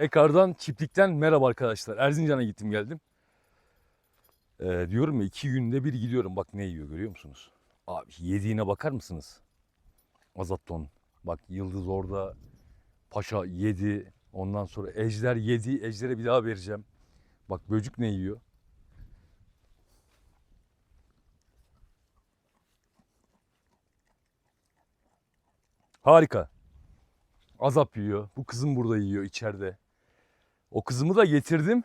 Tekrardan çiftlikten merhaba arkadaşlar. Erzincan'a gittim geldim. Ee, diyorum ya iki günde bir gidiyorum. Bak ne yiyor görüyor musunuz? Abi yediğine bakar mısınız? Azatton. Bak Yıldız orada. Paşa yedi. Ondan sonra Ejder yedi. Ejder'e bir daha vereceğim. Bak böcük ne yiyor? Harika. Azap yiyor. Bu kızım burada yiyor içeride. O kızımı da getirdim.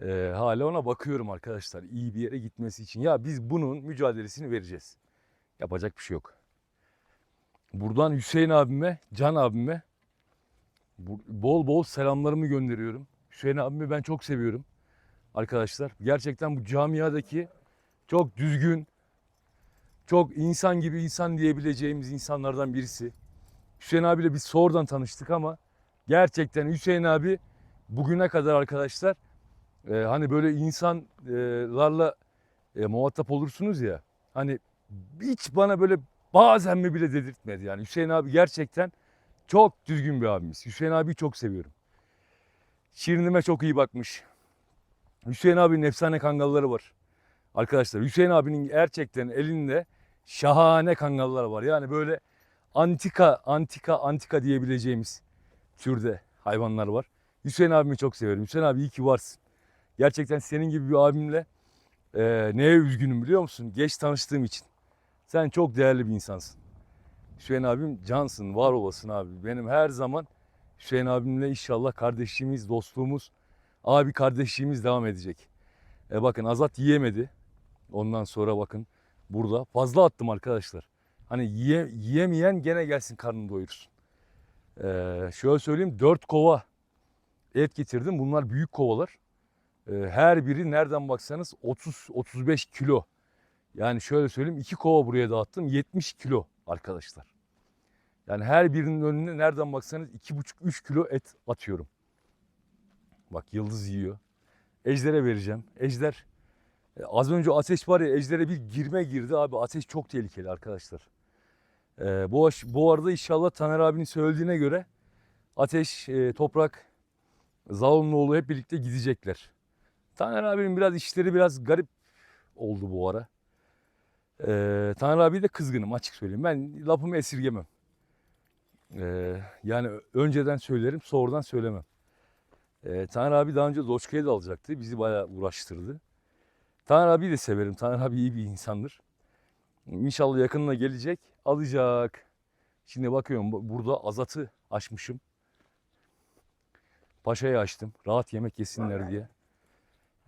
Ee, hala ona bakıyorum arkadaşlar. İyi bir yere gitmesi için. Ya biz bunun mücadelesini vereceğiz. Yapacak bir şey yok. Buradan Hüseyin abime, Can abime bol bol selamlarımı gönderiyorum. Hüseyin abimi ben çok seviyorum. Arkadaşlar gerçekten bu camiadaki çok düzgün, çok insan gibi insan diyebileceğimiz insanlardan birisi. Hüseyin abiyle biz sonradan tanıştık ama gerçekten Hüseyin abi bugüne kadar arkadaşlar e, hani böyle insanlarla e, muhatap olursunuz ya hani hiç bana böyle bazen mi bile dedirtmedi yani Hüseyin abi gerçekten çok düzgün bir abimiz. Hüseyin abiyi çok seviyorum. Şirinime çok iyi bakmış. Hüseyin abinin efsane kangalları var. Arkadaşlar Hüseyin abinin gerçekten elinde şahane kangallar var. Yani böyle antika, antika, antika diyebileceğimiz türde hayvanlar var. Hüseyin abimi çok severim. Hüseyin abi iyi ki varsın. Gerçekten senin gibi bir abimle e, neye üzgünüm biliyor musun? Geç tanıştığım için. Sen çok değerli bir insansın. Hüseyin abim cansın, var olasın abi. Benim her zaman Hüseyin abimle inşallah kardeşliğimiz, dostluğumuz, abi kardeşliğimiz devam edecek. E bakın Azat yiyemedi. Ondan sonra bakın burada fazla attım arkadaşlar. Hani yiye, yiyemeyen gene gelsin karnını doyursun. Ee, şöyle söyleyeyim 4 kova et getirdim. Bunlar büyük kovalar. Ee, her biri nereden baksanız 30-35 kilo. Yani şöyle söyleyeyim 2 kova buraya dağıttım 70 kilo arkadaşlar. Yani her birinin önüne nereden baksanız 2,5-3 kilo et atıyorum. Bak yıldız yiyor. Ejder'e vereceğim. Ejder e, az önce ateş var ya Ejder'e bir girme girdi abi. Ateş çok tehlikeli arkadaşlar. Ee, bu, bu arada inşallah Taner abinin söylediğine göre Ateş, e, Toprak, Zalonoğlu hep birlikte gidecekler. Taner abinin biraz işleri biraz garip oldu bu ara. Ee, Taner abi de kızgınım açık söyleyeyim. Ben lafımı esirgemem. Ee, yani önceden söylerim sonradan söylemem. Ee, Taner abi daha önce Doçka'yı da alacaktı. Bizi bayağı uğraştırdı. Taner abiyi de severim. Taner abi iyi bir insandır. İnşallah yakınına gelecek. Alacak. Şimdi bakıyorum bu- burada Azat'ı açmışım. Paşa'yı açtım. Rahat yemek yesinler diye.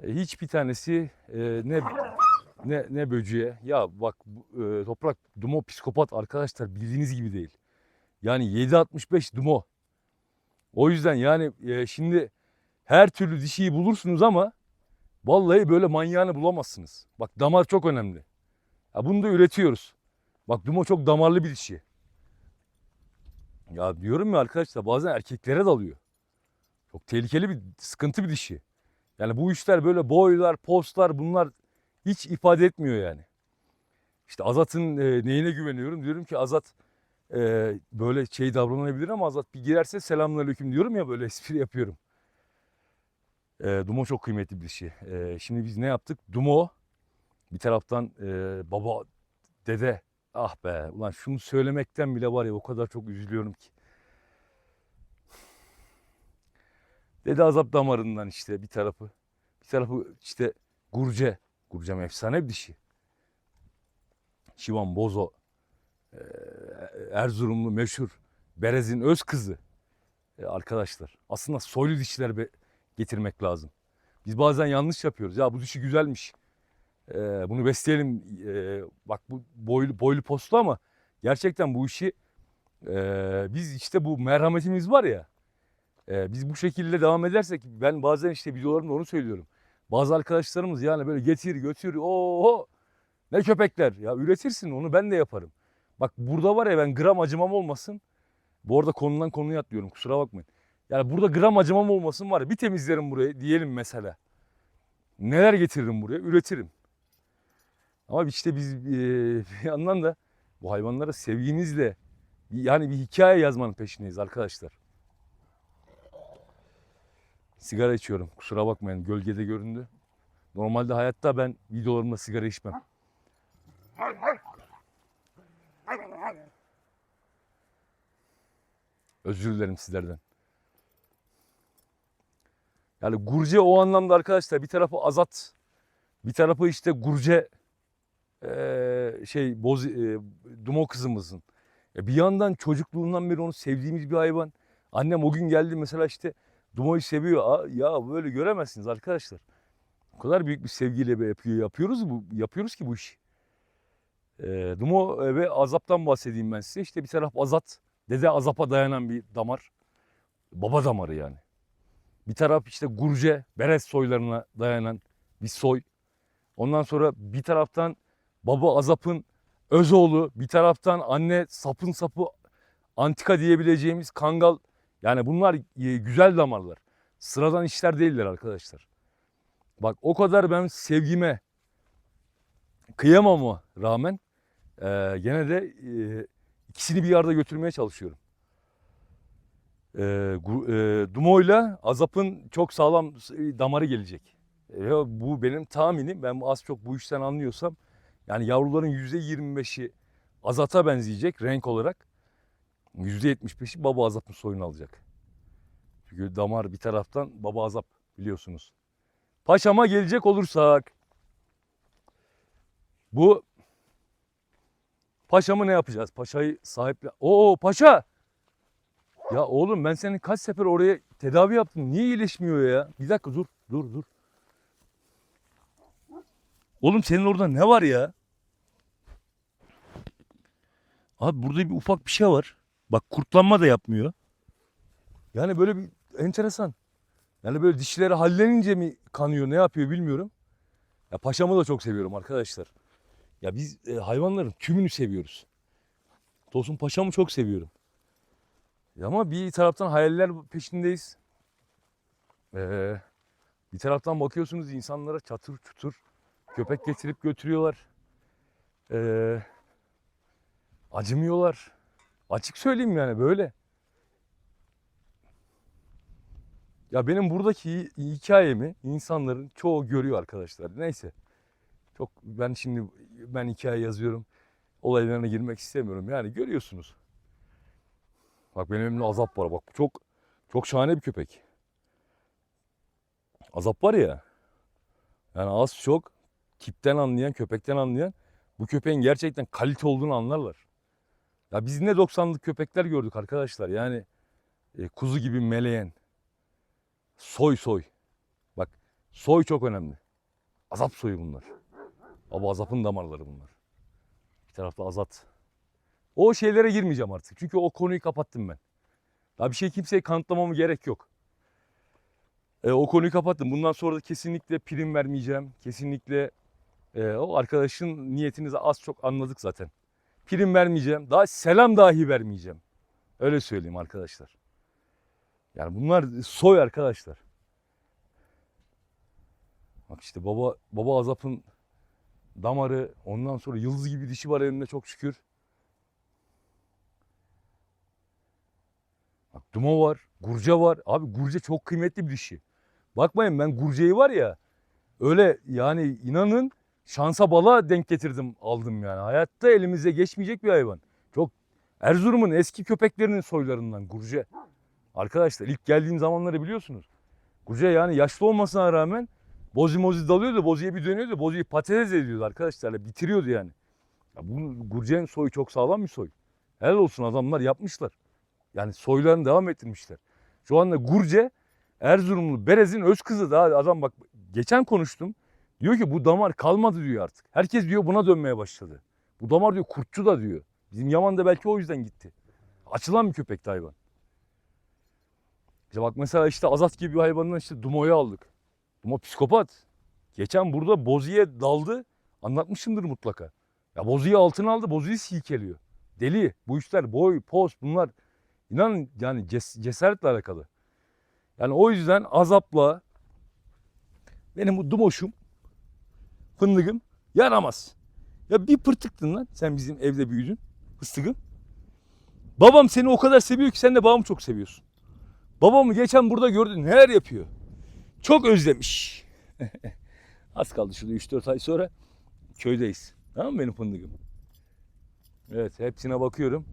E, hiçbir tanesi e, ne ne ne böceğe. Ya bak e, toprak Dumo psikopat arkadaşlar bildiğiniz gibi değil. Yani 7.65 Dumo. O yüzden yani e, şimdi her türlü dişiyi bulursunuz ama vallahi böyle manyağını bulamazsınız. Bak damar çok önemli. Ya bunu da üretiyoruz. Bak Dumo çok damarlı bir dişi. Ya diyorum ya arkadaşlar bazen erkeklere dalıyor. Çok tehlikeli bir sıkıntı bir dişi. Yani bu işler böyle boylar, postlar bunlar hiç ifade etmiyor yani. İşte Azat'ın e, neyine güveniyorum? Diyorum ki Azat e, böyle şey davranabilir ama Azat bir girerse selamünaleyküm diyorum ya böyle espri yapıyorum. E, Dumo çok kıymetli bir dişi. E, şimdi biz ne yaptık? Dumo bir taraftan e, baba, dede ah be ulan şunu söylemekten bile var ya o kadar çok üzülüyorum ki. Dede azap damarından işte bir tarafı. Bir tarafı işte Gurce. Gurcem efsane bir dişi. Şivan Bozo. Erzurumlu meşhur Berez'in öz kızı. E, arkadaşlar aslında soylu dişiler getirmek lazım. Biz bazen yanlış yapıyoruz. Ya bu dişi güzelmiş. E, bunu besleyelim. E, bak bu boylu, boylu postlu ama gerçekten bu işi e, biz işte bu merhametimiz var ya. Ee, biz bu şekilde devam edersek ben bazen işte videolarımda onu söylüyorum. Bazı arkadaşlarımız yani böyle getir götür oho ne köpekler ya üretirsin onu ben de yaparım. Bak burada var ya ben gram acımam olmasın. Bu arada konudan konuya atlıyorum kusura bakmayın. Yani burada gram acımam olmasın var ya bir temizlerim burayı diyelim mesela. Neler getiririm buraya üretirim. Ama işte biz e, bir yandan da bu hayvanlara sevgimizle yani bir hikaye yazmanın peşindeyiz arkadaşlar. Sigara içiyorum. Kusura bakmayın gölgede göründü. Normalde hayatta ben videolarımda sigara içmem. Özür dilerim sizlerden. Yani Gurce o anlamda arkadaşlar bir tarafı Azat, bir tarafı işte Gurce şey Boz, eee, Dumo kızımızın. Ya bir yandan çocukluğundan beri onu sevdiğimiz bir hayvan. Annem o gün geldi mesela işte Dumo'yu seviyor. Ya böyle göremezsiniz arkadaşlar. O kadar büyük bir sevgiyle yapıyor, yapıyoruz bu yapıyoruz ki bu işi. Eee Dumo ve Azap'tan bahsedeyim ben size. İşte bir taraf Azat, dede Azap'a dayanan bir damar. Baba damarı yani. Bir taraf işte Gurce, Berez soylarına dayanan bir soy. Ondan sonra bir taraftan baba Azap'ın Özoğlu, bir taraftan anne sapın sapı antika diyebileceğimiz Kangal. Yani bunlar e, güzel damarlar. Sıradan işler değiller arkadaşlar. Bak o kadar ben sevgime kıyamama rağmen e, gene de e, ikisini bir arada götürmeye çalışıyorum. E, e, Dumo'yla Azap'ın çok sağlam e, damarı gelecek. E, bu benim tahminim. Ben az çok bu işten anlıyorsam yani yavruların %25'i Azat'a benzeyecek renk olarak. %75'i baba Azap'ın soyunu alacak. Çünkü damar bir taraftan baba Azap biliyorsunuz. Paşama gelecek olursak bu Paşamı ne yapacağız? Paşayı sahiple... Oo paşa! Ya oğlum ben senin kaç sefer oraya tedavi yaptım. Niye iyileşmiyor ya? Bir dakika dur. Dur dur. Oğlum senin orada ne var ya? Abi burada bir ufak bir şey var. Bak kurtlanma da yapmıyor. Yani böyle bir enteresan. Yani böyle dişleri hallenince mi kanıyor ne yapıyor bilmiyorum. Ya paşamı da çok seviyorum arkadaşlar. Ya biz e, hayvanların tümünü seviyoruz. Tosun paşamı çok seviyorum. Ya Ama bir taraftan hayaller peşindeyiz. Ee, bir taraftan bakıyorsunuz insanlara çatır çutur köpek getirip götürüyorlar. Ee, acımıyorlar. Açık söyleyeyim yani böyle. Ya benim buradaki hikayemi insanların çoğu görüyor arkadaşlar. Neyse. Çok ben şimdi ben hikaye yazıyorum. Olaylarına girmek istemiyorum. Yani görüyorsunuz. Bak benim elimde azap var. Bak çok çok şahane bir köpek. Azap var ya. Yani az çok tipten anlayan, köpekten anlayan bu köpeğin gerçekten kalite olduğunu anlarlar. Ya biz ne 90'lık köpekler gördük arkadaşlar. Yani e, kuzu gibi meleyen. Soy soy. Bak soy çok önemli. Azap soyu bunlar. Baba azapın damarları bunlar. Bir tarafta azat. O şeylere girmeyeceğim artık. Çünkü o konuyu kapattım ben. Daha bir şey kimseye kanıtlamama gerek yok. E, o konuyu kapattım. Bundan sonra da kesinlikle prim vermeyeceğim. Kesinlikle e, o arkadaşın niyetinizi az çok anladık zaten. Prim vermeyeceğim. Daha selam dahi vermeyeceğim. Öyle söyleyeyim arkadaşlar. Yani bunlar soy arkadaşlar. Bak işte baba baba azapın damarı ondan sonra yıldız gibi dişi var elinde çok şükür. Bak Dumo var, Gurca var. Abi Gurca çok kıymetli bir dişi. Bakmayın ben Gurca'yı var ya öyle yani inanın şansa bala denk getirdim aldım yani. Hayatta elimize geçmeyecek bir hayvan. Çok Erzurum'un eski köpeklerinin soylarından Gurca. Arkadaşlar ilk geldiğim zamanları biliyorsunuz. Gurca yani yaşlı olmasına rağmen bozi mozi dalıyordu. Boziye bir dönüyordu. Boziyi patates ediyordu arkadaşlar. Bitiriyordu yani. Ya bu Gurca'nın soyu çok sağlam bir soy. Helal olsun adamlar yapmışlar. Yani soylarını devam ettirmişler. Şu anda Gurce Erzurumlu Berez'in öz kızı daha adam bak geçen konuştum. Diyor ki bu damar kalmadı diyor artık. Herkes diyor buna dönmeye başladı. Bu damar diyor kurtçu da diyor. Bizim Yaman da belki o yüzden gitti. Açılan bir köpekti hayvan. İşte bak mesela işte Azat gibi bir hayvandan işte Dumo'yu aldık. Dumo psikopat. Geçen burada Bozi'ye daldı. Anlatmışımdır mutlaka. Ya Bozi'yi altına aldı. Bozi'yi silkeliyor. Deli. Bu işler boy, poz bunlar İnanın yani ces- cesaretle alakalı. Yani o yüzden azapla benim bu dumoşum, fındıkım yaramaz. Ya bir pırtıktın lan sen bizim evde büyüdün fıstıkım. Babam seni o kadar seviyor ki sen de babamı çok seviyorsun. Babamı geçen burada gördün neler yapıyor. çok özlemiş. Az kaldı şurada 3-4 ay sonra köydeyiz. Tamam mı benim fındıkım? Evet hepsine bakıyorum.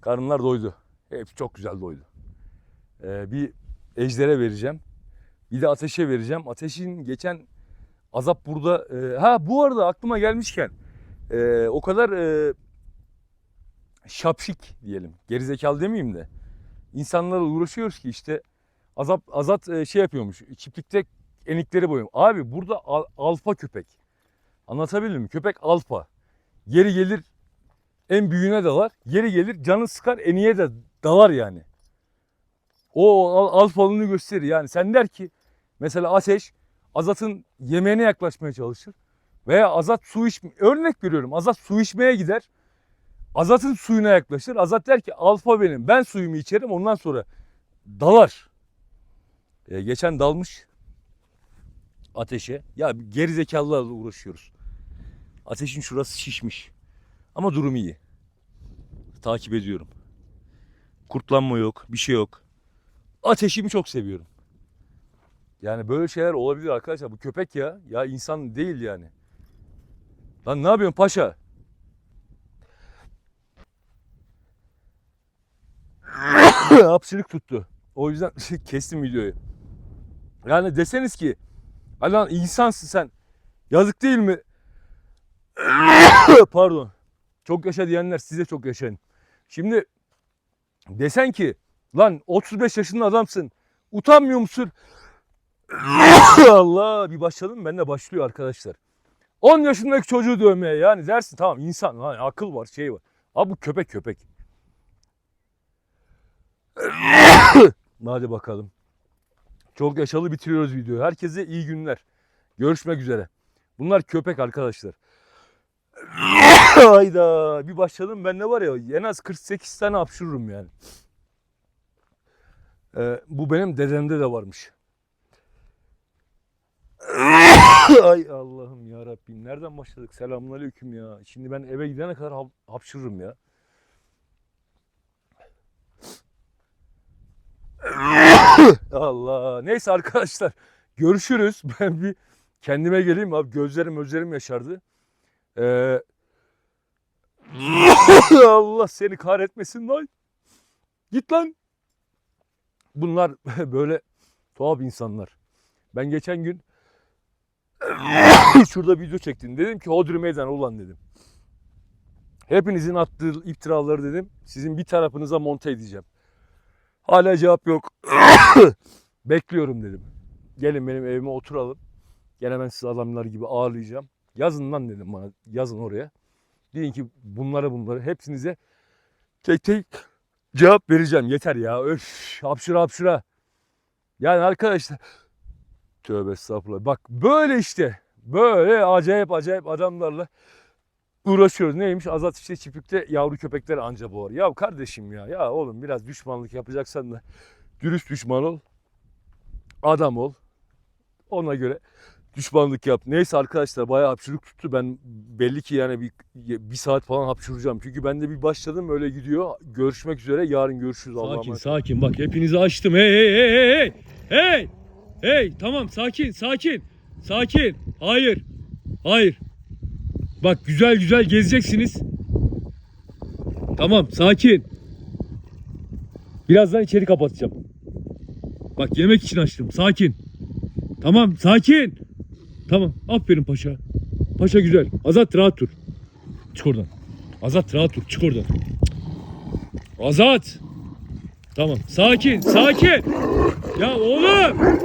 Karınlar doydu. Hepsi çok güzel doydu. Ee, bir ejdere vereceğim. Bir de ateşe vereceğim. Ateşin geçen azap burada. e, ha bu arada aklıma gelmişken e, o kadar e, şapşik diyelim. Gerizekalı demeyeyim de. İnsanlarla uğraşıyoruz ki işte azap azat e, şey yapıyormuş. Çiftlikte enikleri boyuyor. Abi burada al- alfa köpek. Anlatabildim mi? Köpek alfa. Yeri gelir en büyüğüne dalar. Yeri gelir canı sıkar eniye de dalar yani. O al- alfalığını gösterir. Yani sen der ki mesela ateş Azat'ın yemeğine yaklaşmaya çalışır. Veya Azat su iç örnek veriyorum. Azat su içmeye gider. Azat'ın suyuna yaklaşır. Azat der ki alfa benim. Ben suyumu içerim. Ondan sonra dalar. Ee, geçen dalmış ateşe. Ya gerizekalılarla uğraşıyoruz. Ateşin şurası şişmiş. Ama durum iyi. Takip ediyorum. Kurtlanma yok, bir şey yok. Ateşimi çok seviyorum. Yani böyle şeyler olabilir arkadaşlar. Bu köpek ya. Ya insan değil yani. Lan ne yapıyorsun paşa? Hapşırık tuttu. O yüzden kestim videoyu. Yani deseniz ki lan insansın sen. Yazık değil mi? Pardon. Çok yaşa diyenler size çok yaşayın. Şimdi desen ki lan 35 yaşında adamsın. Utanmıyor musun? Allah bir başladım ben de başlıyor arkadaşlar. 10 yaşındaki çocuğu dövmeye yani dersin tamam insan hani akıl var şey var. Abi bu köpek köpek. Hadi bakalım. Çok yaşalı bitiriyoruz videoyu. Herkese iyi günler. Görüşmek üzere. Bunlar köpek arkadaşlar. Hayda bir başladım ben ne var ya en az 48 tane hapşururum yani. Ee, bu benim dedemde de varmış. Ay Allah'ım ya Rabbim nereden başladık? Selamünaleyküm ya. Şimdi ben eve gidene kadar hap- hapşırırım ya. Allah. Neyse arkadaşlar görüşürüz. Ben bir kendime geleyim abi. Gözlerim gözlerim yaşardı. Ee, Allah seni kahretmesin lan. Git lan. Bunlar böyle tuhaf insanlar. Ben geçen gün şurada video çektim. Dedim ki Hodri meydan ulan dedim. Hepinizin attığı iftiraları dedim. Sizin bir tarafınıza monte edeceğim. Hala cevap yok. Bekliyorum dedim. Gelin benim evime oturalım. Gene ben sizi adamlar gibi ağırlayacağım. Yazın lan dedim bana. Yazın oraya. Deyin ki bunları bunları hepsinize tek tek cevap vereceğim. Yeter ya. Öf hapşıra hapşıra. Yani arkadaşlar tövbe estağfurullah. Bak böyle işte. Böyle acayip acayip adamlarla uğraşıyoruz. Neymiş? Azat işte çiftlikte yavru köpekler anca boğar. Ya kardeşim ya. Ya oğlum biraz düşmanlık yapacaksan da dürüst düşman ol. Adam ol. Ona göre düşmanlık yap. Neyse arkadaşlar bayağı hapşırık tuttu. Ben belli ki yani bir, bir saat falan hapşıracağım. Çünkü ben de bir başladım öyle gidiyor. Görüşmek üzere. Yarın görüşürüz. Sakin sakin bak hepinizi açtım. Hey hey hey hey. Hey. Hey tamam sakin sakin. Sakin. Hayır. Hayır. Bak güzel güzel gezeceksiniz. Tamam sakin. Birazdan içeri kapatacağım. Bak yemek için açtım. Sakin. Tamam sakin. Tamam aferin paşa. Paşa güzel. Azat rahat dur. Çık oradan. Azat rahat dur. Çık oradan. Azat. Tamam. Sakin. Sakin. Ya oğlum.